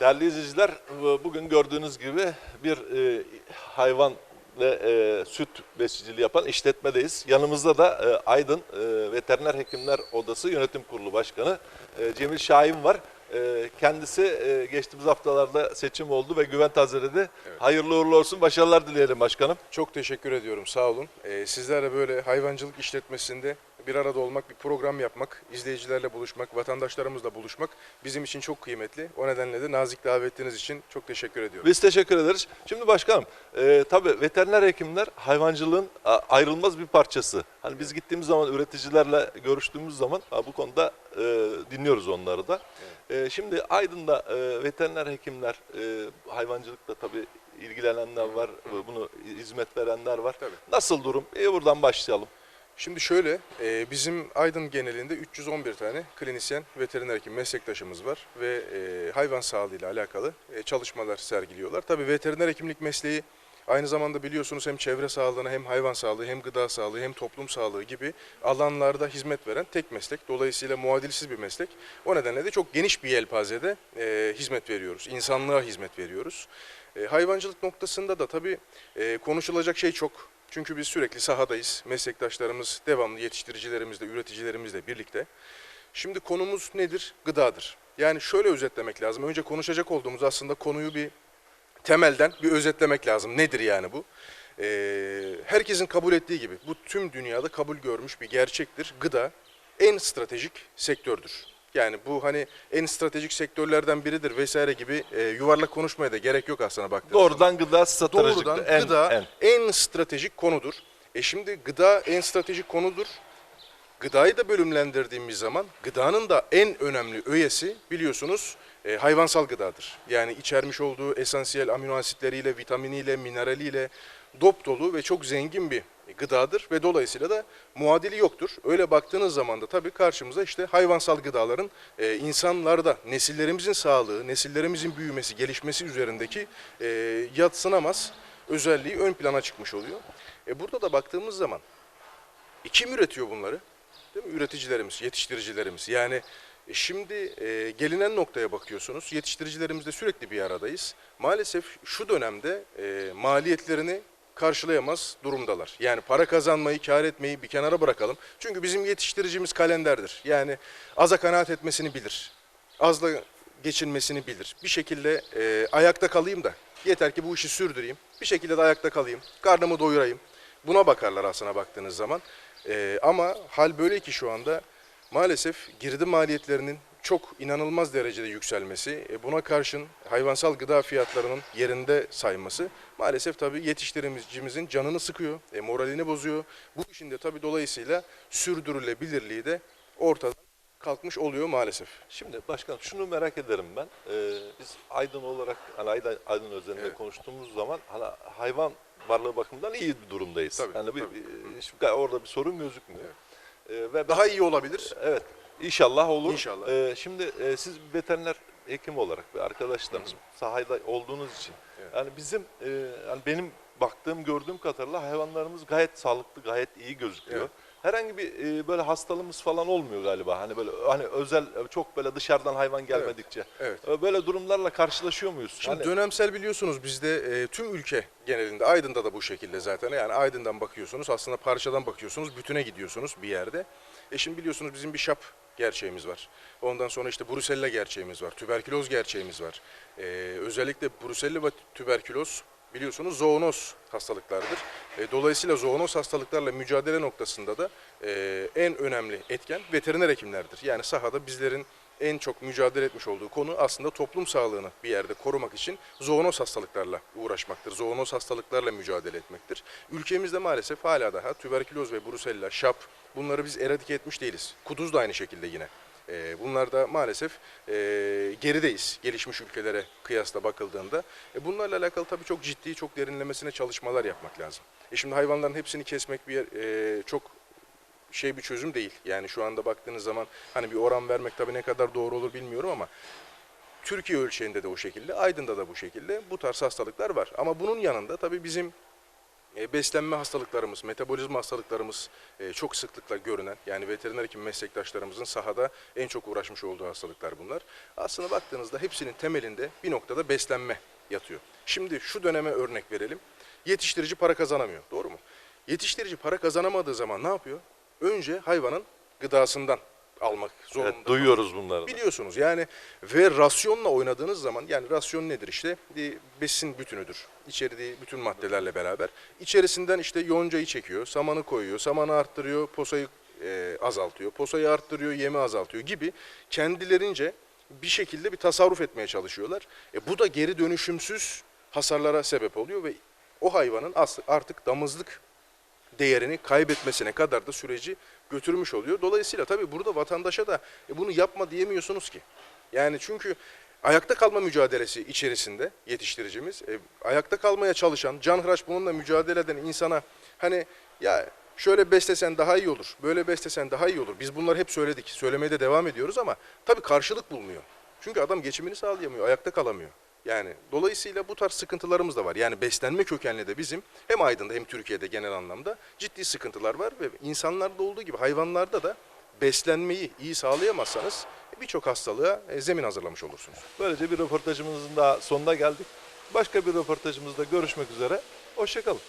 Değerli izleyiciler, bugün gördüğünüz gibi bir e, hayvan ve e, süt besiciliği yapan işletmedeyiz. Yanımızda da e, Aydın e, Veteriner Hekimler Odası Yönetim Kurulu Başkanı e, Cemil Şahin var. E, kendisi e, geçtiğimiz haftalarda seçim oldu ve güven tazeledi. Hayırlı uğurlu olsun, başarılar dileyelim başkanım. Çok teşekkür ediyorum, sağ olun. Ee, sizlerle böyle hayvancılık işletmesinde bir arada olmak, bir program yapmak, izleyicilerle buluşmak, vatandaşlarımızla buluşmak bizim için çok kıymetli. O nedenle de nazik davetiniz için çok teşekkür ediyorum. Biz teşekkür ederiz. Şimdi başkanım, e, tabii veteriner hekimler hayvancılığın ayrılmaz bir parçası. Hani biz gittiğimiz zaman üreticilerle görüştüğümüz zaman ha, bu konuda e, dinliyoruz onları da. E, şimdi Aydın'da e, veteriner hekimler, e, hayvancılıkla tabii ilgilenenler var, bunu hizmet verenler var. Tabii. Nasıl durum? E, buradan başlayalım. Şimdi şöyle, e, bizim Aydın genelinde 311 tane klinisyen veteriner hekim meslektaşımız var ve e, hayvan sağlığıyla alakalı e, çalışmalar sergiliyorlar. Tabii veteriner hekimlik mesleği aynı zamanda biliyorsunuz hem çevre sağlığına hem hayvan sağlığı hem gıda sağlığı hem toplum sağlığı gibi alanlarda hizmet veren tek meslek. Dolayısıyla muadilsiz bir meslek. O nedenle de çok geniş bir yelpazede hizmet veriyoruz. İnsanlığa hizmet veriyoruz. Hayvancılık noktasında da tabii konuşulacak şey çok. Çünkü biz sürekli sahadayız. Meslektaşlarımız devamlı yetiştiricilerimizle, üreticilerimizle birlikte. Şimdi konumuz nedir? Gıdadır. Yani şöyle özetlemek lazım. Önce konuşacak olduğumuz aslında konuyu bir temelden bir özetlemek lazım. Nedir yani bu? Ee, herkesin kabul ettiği gibi bu tüm dünyada kabul görmüş bir gerçektir. Gıda en stratejik sektördür. Yani bu hani en stratejik sektörlerden biridir vesaire gibi e, yuvarlak konuşmaya da gerek yok aslında baktığınız zaman. Doğrudan gıda stratejik. Doğrudan en, gıda en. en. stratejik konudur. E şimdi gıda en stratejik konudur. Gıdayı da bölümlendirdiğimiz zaman gıdanın da en önemli öğesi biliyorsunuz e, hayvansal gıdadır. Yani içermiş olduğu esansiyel amino asitleriyle, vitaminiyle, mineraliyle dop dolu ve çok zengin bir gıdadır ve dolayısıyla da muadili yoktur. Öyle baktığınız zaman da tabii karşımıza işte hayvansal gıdaların e, insanlarda nesillerimizin sağlığı, nesillerimizin büyümesi, gelişmesi üzerindeki e, yatsınamaz özelliği ön plana çıkmış oluyor. E, burada da baktığımız zaman e, kim üretiyor bunları? Değil mi? Üreticilerimiz, yetiştiricilerimiz. Yani e, şimdi e, gelinen noktaya bakıyorsunuz. Yetiştiricilerimizle sürekli bir aradayız. Maalesef şu dönemde e, maliyetlerini karşılayamaz durumdalar. Yani para kazanmayı, kar etmeyi bir kenara bırakalım. Çünkü bizim yetiştiricimiz kalenderdir. Yani aza kanaat etmesini bilir. Azla geçinmesini bilir. Bir şekilde e, ayakta kalayım da yeter ki bu işi sürdüreyim. Bir şekilde de ayakta kalayım. Karnımı doyurayım. Buna bakarlar aslına baktığınız zaman. E, ama hal böyle ki şu anda maalesef girdi maliyetlerinin çok inanılmaz derecede yükselmesi, e, buna karşın hayvansal gıda fiyatlarının yerinde sayması maalesef tabii yetiştiricimizin canını sıkıyor, e, moralini bozuyor. Bu işin de tabii dolayısıyla sürdürülebilirliği de ortadan kalkmış oluyor maalesef. Şimdi başkanım şunu merak ederim ben. Ee, biz Aydın olarak hani Aydın, Aydın özelinde Evet. konuştuğumuz zaman hani hayvan varlığı bakımından iyi bir durumdayız. Tabii, yani bir, tabii. bir- hiç- orada bir sorun gözükmüyor. Ee, ve Daha iyi olabilir. evet inşallah olur. İnşallah. Ee, şimdi e, siz veteriner hekim olarak ve arkadaşlarımız sahada olduğunuz için Evet. yani bizim e, yani benim baktığım gördüğüm kadarıyla hayvanlarımız gayet sağlıklı gayet iyi gözüküyor. Evet. Herhangi bir e, böyle hastalığımız falan olmuyor galiba. Hani böyle hani özel çok böyle dışarıdan hayvan gelmedikçe. Evet. E, Böyle durumlarla karşılaşıyor muyuz? Şimdi Hani- dönemsel biliyorsunuz bizde e, tüm ülke genelinde Aydın'da da bu şekilde zaten. Yani Aydın'dan bakıyorsunuz aslında parçadan bakıyorsunuz bütüne gidiyorsunuz bir yerde. E şimdi biliyorsunuz bizim bir şap gerçeğimiz var. Ondan sonra işte Brusella gerçeğimiz var. Tüberküloz gerçeğimiz var. E, özellikle Brusella ve tüberküloz biliyorsunuz zoonoz hastalıklardır. E, dolayısıyla zoonoz hastalıklarla mücadele noktasında da e, en önemli etken veteriner hekimlerdir. Yani sahada bizlerin en çok mücadele etmiş olduğu konu aslında toplum sağlığını bir yerde korumak için zoonoz hastalıklarla uğraşmaktır. Zoonoz hastalıklarla mücadele etmektir. Ülkemizde maalesef hala daha tüberküloz ve brusella, şap bunları biz eradike etmiş değiliz. Kuduz da aynı şekilde yine. Ee, bunlar da maalesef e, gerideyiz gelişmiş ülkelere kıyasla bakıldığında. E, bunlarla alakalı tabii çok ciddi, çok derinlemesine çalışmalar yapmak lazım. E şimdi hayvanların hepsini kesmek bir yer, e, çok şey bir çözüm değil. Yani şu anda baktığınız zaman hani bir oran vermek tabii ne kadar doğru olur bilmiyorum ama Türkiye ölçeğinde de o şekilde, Aydın'da da bu şekilde bu tarz hastalıklar var. Ama bunun yanında tabii bizim E, beslenme hastalıklarımız, metabolizma hastalıklarımız e, çok sıklıkla görünen yani veteriner hekim meslektaşlarımızın sahada en çok uğraşmış olduğu hastalıklar bunlar. Aslında baktığınızda hepsinin temelinde bir noktada beslenme yatıyor. Şimdi şu döneme örnek verelim. Yetiştirici para kazanamıyor. Doğru mu? Yetiştirici para kazanamadığı zaman ne yapıyor? Önce hayvanın gıdasından almak zorunda. Evet, duyuyoruz bunları. da. Biliyorsunuz yani ve rasyonla oynadığınız zaman yani rasyon nedir işte besin bütünüdür. İçerdiği bütün maddelerle beraber. İçerisinden işte yoncayı çekiyor, samanı koyuyor, samanı arttırıyor, posayı e, azaltıyor, posayı arttırıyor, yemi azaltıyor gibi kendilerince bir şekilde bir tasarruf etmeye çalışıyorlar. E, bu da geri dönüşümsüz hasarlara sebep oluyor ve o hayvanın artık damızlık değerini kaybetmesine kadar da süreci götürmüş oluyor. Dolayısıyla tabii burada vatandaşa da e, bunu yapma diyemiyorsunuz ki. Yani çünkü ayakta kalma mücadelesi içerisinde yetiştiricimiz e, ayakta kalmaya çalışan, canhıraş bununla mücadele eden insana hani ya şöyle beslesen daha iyi olur, böyle beslesen daha iyi olur. Biz bunları hep söyledik, söylemeye de devam ediyoruz ama tabii karşılık bulmuyor. Çünkü adam geçimini sağlayamıyor, ayakta kalamıyor. Yani dolayısıyla bu tarz sıkıntılarımız da var. Yani beslenme kökenli de bizim hem Aydın'da hem Türkiye'de genel anlamda ciddi sıkıntılar var ve insanlarda olduğu gibi hayvanlarda da beslenmeyi iyi sağlayamazsanız birçok hastalığa e, zemin hazırlamış olursunuz. Böylece bir röportajımızın daha sonuna geldik. Başka bir röportajımızda görüşmek üzere. Hoşçakalın.